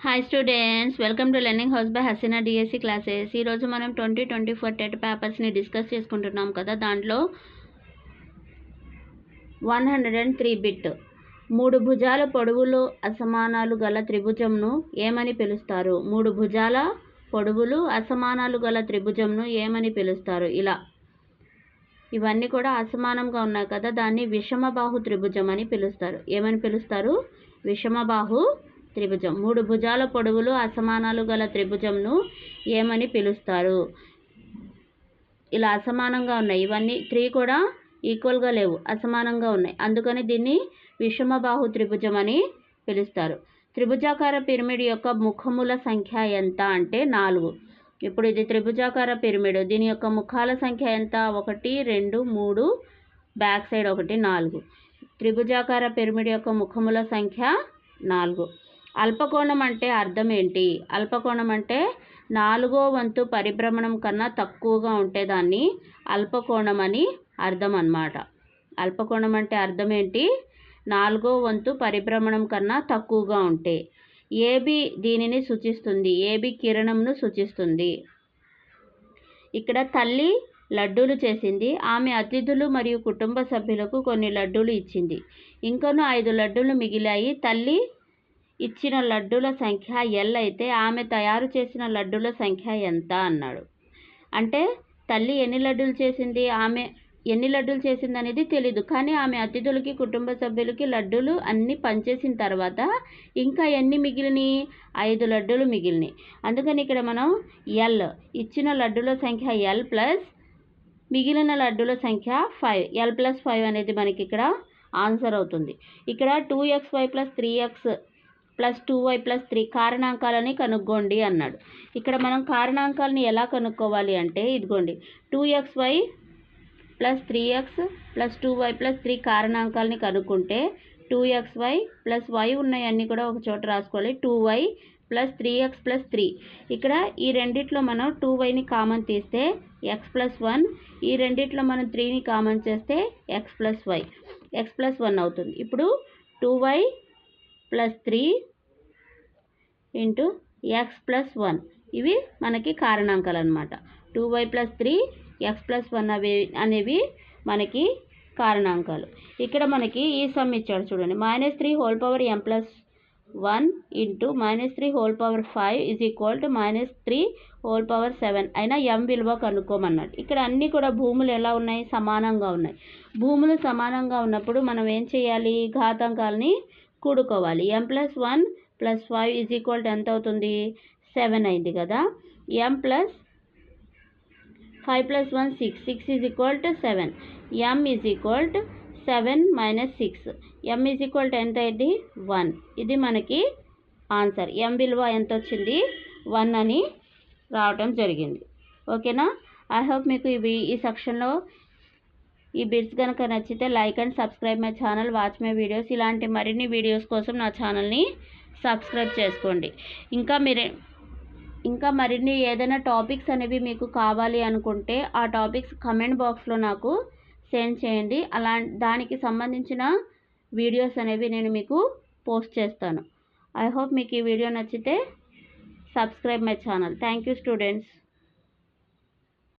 Hi students welcome to learning house by Haseena DSC classes ఈరోజు మనం twenty twenty four TET పేపర్స్ని discuss చేసుకుంటున్నాం కదా. దాంట్లో one hundred and three bit మూడు భుజాల పొడవులు అసమానాలు గల త్రిభుజంను ఏమని పిలుస్తారు? మూడు భుజాల పొడవులు అసమానాలు గల త్రిభుజంను ఏమని పిలుస్తారు? ఇలా. ఇవన్నీ కూడా అసమానంగా ఉన్నాయి కదా. దాన్ని విషమబాహు త్రిభుజం అని పిలుస్తారు. ఏమని పిలుస్తారు? విషమబాహు త్రిభుజం. మూడు భుజాల పొడవులు అసమానాలు గల త్రిభుజంను ఏమని పిలుస్తారు? ఇలా అసమానంగా ఉన్నాయి. ఇవన్నీ త్రీ కూడా ఈక్వల్గా లేవు. అసమానంగా ఉన్నాయి. అందుకని దీన్ని విషమబాహు త్రిభుజం అని పిలుస్తారు. త్రిభుజాకార పిరమిడ్ యొక్క ముఖముల సంఖ్య ఎంత అంటే నాలుగు. ఇప్పుడు ఇది త్రిభుజాకార పిరమిడ్. దీని యొక్క ముఖాల సంఖ్య ఎంత? ఒకటి రెండు మూడు బ్యాక్ సైడ్ ఒకటి నాలుగు. త్రిభుజాకార పిరమిడ్ యొక్క ముఖముల సంఖ్య నాలుగు. అల్పకోణం అంటే అర్థం ఏంటి? అల్పకోణం అంటే నాలుగో వంతు పరిభ్రమణం కన్నా తక్కువగా ఉంటే దాన్ని అల్పకోణం అని అర్థం అన్నమాట. అల్పకోణం అంటే అర్థం ఏంటి? నాలుగో వంతు పరిభ్రమణం కన్నా తక్కువగా ఉంటే. ఏబి దీనిని సూచిస్తుంది. ఏబి కిరణంను సూచిస్తుంది. ఇక్కడ తల్లి లడ్డూలు చేసింది. ఆమె అతిథులు మరియు కుటుంబ సభ్యులకు కొన్ని లడ్డూలు ఇచ్చింది. ఇంకొన్ని ఐదు లడ్డూలు మిగిలాయి తల్లి ఇచ్చిన లడ్డూల సంఖ్య ఎల్ అయితే ఆమె తయారు చేసిన లడ్డూల సంఖ్య ఎంత అన్నాడు. అంటే తల్లి ఎన్ని లడ్డూలు చేసింది? ఆమె ఎన్ని లడ్డూలు చేసింది అనేది తెలీదు. కానీ ఆమె అతిథులకి కుటుంబ సభ్యులకి లడ్డూలు అన్నీ పనిచేసిన తర్వాత ఇంకా ఎన్ని మిగిలినాయి? ఐదు లడ్డూలు మిగిలినాయి. అందుకని ఇక్కడ మనం ఎల్ ఇచ్చిన లడ్డూల సంఖ్య ఎల్ ప్లస్ మిగిలిన లడ్డూల సంఖ్య ఫైవ్ ఎల్ ప్లస్ ఫైవ్ అనేది మనకి ఇక్కడ ఆన్సర్ అవుతుంది. ఇక్కడ two x y plus three x plus two y plus three కారణాంకాలని కనుక్కోండి అన్నాడు. ఇక్కడ మనం కారణాంకాలని ఎలా కనుక్కోవాలి అంటే ఇదిగోండి two x y plus three x plus two y plus three కారణాంకాలని కనుక్కుంటే two x y plus y ఉన్నాయన్నీ కూడా ఒక చోట రాసుకోవాలి. Two y plus three x plus three. ఇక్కడ ఈ రెండిట్లో మనం టూ వైని కామన్ తీస్తే ఎక్స్ ప్లస్ వన్ ఈ రెండిట్లో మనం త్రీని కామన్ చేస్తే x plus y x plus one అవుతుంది. ఇప్పుడు two y plus three into x plus one. ఇవి మనకి కారణాంకాలు అనమాట two y plus three x plus one అవి అనేవి మనకి కారణాంకాలు. ఇక్కడ మనకి ఈ సమ్ ఇచ్చాడు చూడండి. Minus three whole power m plus one into minus three whole power five is equal to minus three whole power seven. అయినా ఎం విలువ కనుక్కోమన్నాడు. ఇక్కడ అన్నీ కూడా భూములు ఎలా ఉన్నాయి? సమానంగా ఉన్నాయి. భూములు సమానంగా ఉన్నప్పుడు మనం ఏం చేయాలి? ఘాతాంకాలని కూడుకోవాలి. M plus one plus five is equal to ఎంత అవుతుంది? సెవెన్ అయింది కదా. M plus five plus one six. Six is equal to seven. M is equal to seven minus six. M is equal to ఎంత అయింది? One. ఇది మనకి answer. ఎం విలువ ఎంత వచ్చింది? వన్ అని రావటం జరిగింది. ఓకేనా? ఐ హోప్ మీకు ఇవి ఈ సెక్షన్లో ఈ బిట్స్ కనుక నచ్చితే like and subscribe my channel. Watch my videos. ఇలాంటి మరిన్ని వీడియోస్ కోసం నా ఛానల్ని సబ్స్క్రైబ్ చేసుకోండి. ఇంకా మీరే ఇంకా మరిన్ని ఏదైనా టాపిక్స్ అనేవి మీకు కావాలి అనుకుంటే ఆ టాపిక్స్ కమెంట్ బాక్స్లో నాకు సెండ్ చేయండి. అలా దానికి సంబంధించిన వీడియోస్ అనేవి నేను మీకు పోస్ట్ చేస్తాను. ఐ హోప్ మీకు ఈ వీడియో నచ్చితే subscribe my channel. Thank you students.